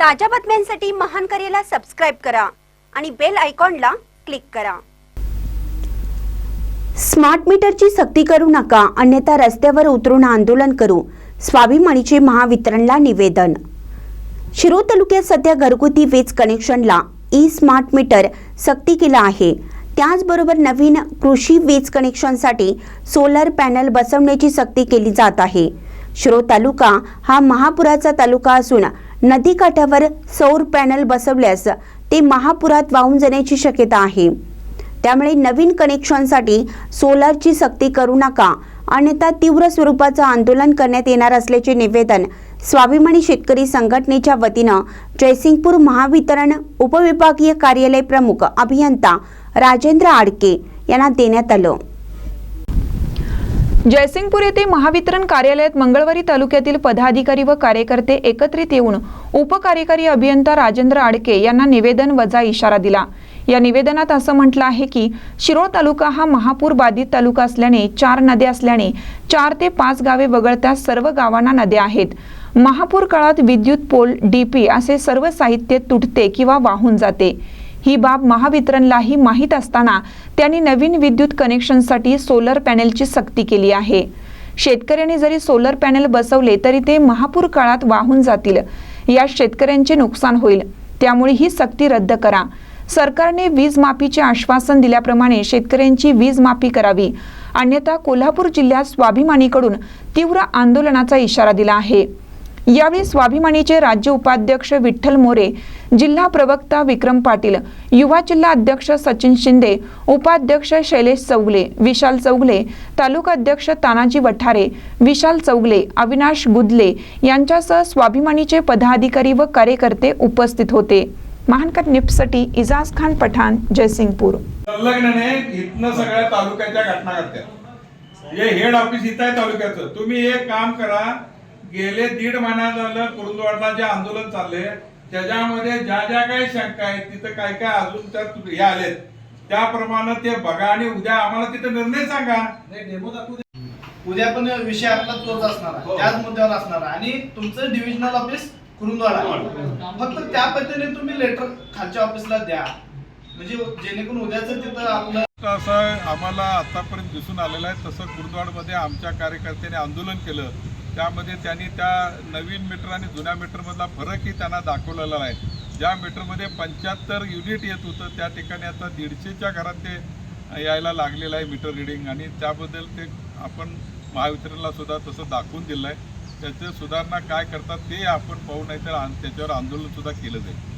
ताज्या बातम्यांसाठी महान करेला सबस्क्राईब करा आणि बेल आयकॉनला क्लिक करा. स्मार्ट मीटरची सक्ती करू नका अन्यथा रस्त्यावर उतरून आंदोलन करू स्वाभिमानीचे महावितरणला निवेदन. शिरोळ तालुक्यात सध्या घरगुती वीज कनेक्शनला ई स्मार्ट मीटर सक्ती केला आहे. त्याचबरोबर नवीन कृषी वीज कनेक्शनसाठी सोलर पॅनल बसवण्याची सक्ती केली जात आहे. शिरोळ तालुका हा महापुराचा तालुका असून नदीकाठावर सौर पॅनल बसवल्यास ते महापुरात वाहून जाण्याची शक्यता आहे. त्यामुळे नवीन कनेक्शनसाठी सोलारची सक्ती करू नका. अन्यथा तीव्र स्वरूपाचं आंदोलन करण्यात येणार असल्याचे निवेदन स्वाभिमानी शेतकरी संघटनेच्या वतीनं जयसिंगपूर महावितरण उपविभागीय कार्यालय प्रमुख अभियंता राजेंद्र आडके यांना देण्यात आलं. जयसिंगपूर येथे महावितरण कार्यालयात मंगळवारी तालुक्यातील पदाधिकारी व कार्यकर्ते एकत्रित येऊन उपकार्यकारी अभियंता राजेंद्र आडके यांना निवेदन वजा इशारा दिला. या निवेदनात असं म्हटलं आहे की शिरोळ तालुका हा महापूर बाधित तालुका असल्याने चार नद्या असल्याने चार ते पाच गावे वगळता सर्व गावांना नद्या आहेत. महापूर काळात विद्युत पोल डीपी असे सर्व साहित्य तुटते किंवा वाहून जाते. ही बाब महावितरणलाही माहीत असताना त्यांनी नवीन विद्युत कनेक्शनसाठी सोलर पॅनेलची सक्ती केली आहे. शेतकऱ्यांनी जरी सोलर पॅनेल बसवले तरी ते महापूर काळात वाहून जातील. यात शेतकऱ्यांचे नुकसान होईल. त्यामुळे ही सक्ती रद्द करा. सरकारने वीज माफीचे आश्वासन दिल्याप्रमाणे शेतकऱ्यांची वीज माफी करावी. अन्यथा कोल्हापूर जिल्ह्यात स्वाभिमानीकडून तीव्र आंदोलनाचा इशारा दिला आहे. यावेळी स्वाभिमानीचे राज्य उपाध्यक्ष विठ्ठल मोरे जिल्हा प्रवक्ता विक्रम पाटील युवा जिल्हा अध्यक्ष सचिन शिंदे उपाध्यक्ष शैलेश चौगले विशाल चौगले तालुका अध्यक्ष तानाजी वठारे विशाल चौगले अविनाश गुदले यांच्यासह स्वाभिमानीचे पदाधिकारी व कार्यकर्ते उपस्थित होते. महानकर निपसटी इजाज खान पठाण जयसिंगपूर. संलग्नने इथनं सगळ्या तालुक्याच्या घटना घडत्या हे म्हणजे हेड ऑफिस इथं आहे तालुक्याचं. तुम्ही एक काम करा गेले दीड महिना झालं कुरुंदवाडला जे आंदोलन चालले त्याच्यामध्ये ज्या ज्या काही शंका आहेत तिथं काय काय अजून त्यात हे आलेत त्याप्रमाणे ते बघा आणि उद्या आम्हाला तिथं निर्णय सांगा उद्या पण विषय आपला तोच असणार आहे. हो. त्याच मुद्द्यावर असणार आहे. आणि तुमचं डिव्हिजनल ऑफिस कुरुंदवाड आहे. फक्त त्या पद्धतीने तुम्ही लेटर खालच्या ऑफिसला द्या म्हणजे जेणेकरून उद्याच तिथं आपलं असं आम्हाला आतापर्यंत दिसून आलेलं आहे तसं कुरुंदवाडमध्ये आमच्या कार्यकर्त्यांनी आंदोलन केलं त्यामध्ये त्यांनी त्या नवीन मीटर आणि जुन्या मीटरमधला फरकही त्यांना दाखवलेला आहे ज्या मीटरमध्ये पंच्याहत्तर युनिट येत होतं त्या ठिकाणी आता दीडशेच्या घरात ते यायला लागलेलं आहे मीटर रिडिंग आणि त्याबद्दल ते आपण महावितरणला सुद्धा तसं दाखवून दिलं आहे त्याचे सुधारणा काय करतात ते आपण पाहू नाही तर त्याच्यावर आंदोलनसुद्धा केलं जाईल.